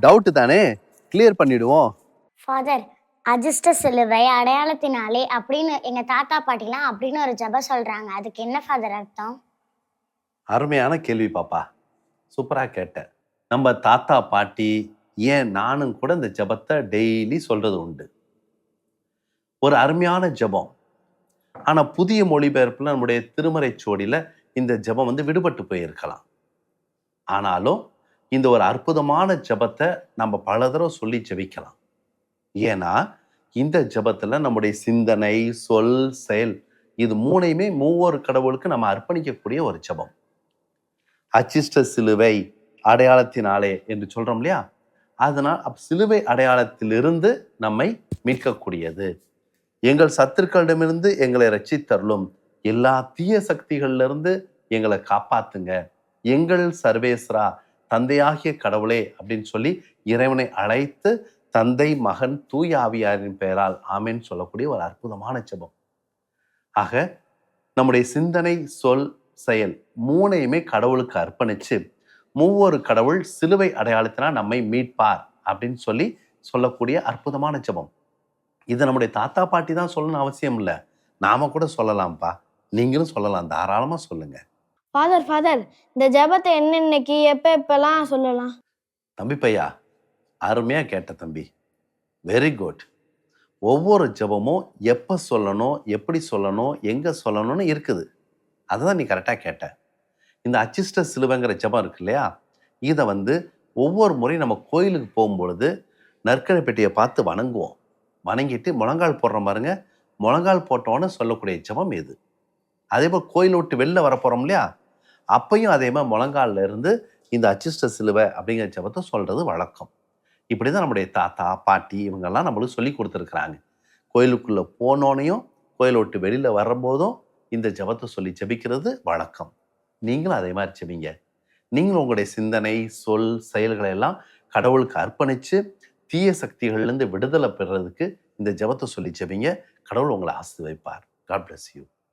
Doubt தானே? Clear பண்ணிடுவோம். Father அஜிஷ்ட சிலுவை அடையாளத்தினாலே அப்படின்னு எங்க தாத்தா பாட்டிலாம் அப்படின்னு ஒரு ஜெபம் சொல்றாங்க. அதுக்கு என்ன ஃபாதர் அர்த்தம்? அருமையான கேள்வி பாப்பா. சூப்பராக கேட்ட. நம்ம தாத்தா பாட்டி ஏன் நானும் கூட இந்த ஜெபத்தை டெய்லி சொல்றது உண்டு? ஒரு அருமையான ஜெபம். ஆனா புதிய மொழிபெயர்ப்புல நம்முடைய திருமறை சோடியில இந்த ஜெபம் வந்து விடுபட்டு போயிருக்கலாம். ஆனாலும் இந்த ஒரு அற்புதமான ஜெபத்தை நம்ம பல தடவை சொல்லி ஜெபிக்கலாம். ஏன்னா இந்த ஜபத்தில் நம்முடைய சிந்தனை சொல் செயல் இது மூணையுமே மூவொரு கடவுளுக்கு நம்ம அர்ப்பணிக்கக்கூடிய ஒரு ஜெபம். அச்சிஷ்ட சிலுவை அடையாளத்தினாலே என்று சொல்கிறோம் இல்லையா? அதனால் அப் சிலுவை அடையாளத்திலிருந்து நம்மை மீட்கக்கூடியது. எங்கள் சத்துருக்களிடமிருந்து எங்களை ரட்சித்தருளும் எல்லா தீய சக்திகளிலிருந்து எங்களை காப்பாத்துங்க. எங்கள் சர்வேஸ்ரா தந்தையாகிய கடவுளே அப்படின்னு சொல்லி இறைவனை அழைத்து தந்தை மகன் தூய ஆவியாரின் பெயரால் ஆமேன்னு சொல்லக்கூடிய ஒரு அற்புதமான ஜெபம். ஆக நம்முடைய சிந்தனை சொல் செயல் மூணையுமே கடவுளுக்கு அர்ப்பணிச்சு மூவொரு கடவுள் சிலுவை அடையாளத்தினால் நம்மை மீட்பார் அப்படின்னு சொல்லி சொல்லக்கூடிய அற்புதமான ஜெபம். இது நம்முடைய தாத்தா பாட்டி தான் சொல்லணும்னு அவசியம் இல்லை. நாம கூட சொல்லலாம்ப்பா. நீங்களும் சொல்லலாம். தாராளமாக சொல்லுங்கள் ஃபாதர் ஃபாதர் இந்த ஜெபத்தை என்னென்னைக்கு எப்போ எப்பெல்லாம் சொல்லலாம்? தம்பி பையா அருமையா கேட்ட தம்பி. வெரி குட் ஒவ்வொரு ஜெபமும் எப்போ சொல்லணும் எப்படி சொல்லணும் எங்கே சொல்லணும்னு இருக்குது. அதுதான் நீ கரெக்டாக கேட்ட. இந்த அச்சிஷ்ட சிலுவைங்கிற ஜெபம் இருக்கு இல்லையா? இதை வந்து ஒவ்வொரு முறையும் நம்ம கோயிலுக்கு போகும்பொழுது நற்கரை பெட்டியை பார்த்து வணங்குவோம். வணங்கிட்டு முழங்கால் போடுறோம் பாருங்க. முழங்கால் போட்டோன்னு சொல்லக்கூடிய ஜெபம் இது. அதே போல் கோயில் விட்டு வெளில வர போகிறோம் இல்லையா? அப்பையும் அதே மாதிரி முழங்கால இருந்து இந்த அச்சிஷ்ட சிலுவை அப்படிங்கிற ஜெபத்தை சொல்கிறது வழக்கம். இப்படி தான் நம்முடைய தாத்தா பாட்டி இவங்கெல்லாம் நம்மளுக்கு சொல்லி கொடுத்துருக்குறாங்க. கோயிலுக்குள்ளே போனோனையும் கோயிலை விட்டு வெளியில் வரும்போதும் இந்த ஜெபத்தை சொல்லி ஜெபிக்கிறது வழக்கம். நீங்களும் அதே மாதிரி ஜெபிங்க. நீங்களும் உங்களுடைய சிந்தனை சொல் செயல்களை எல்லாம் கடவுளுக்கு அர்ப்பணித்து தீய சக்திகள்லேருந்து விடுதலை பெறுறதுக்கு இந்த ஜெபத்தை சொல்லி ஜெபிங்க. கடவுள் உங்களை ஆசிர்வைப்பார் காட் பிளஸ் யூ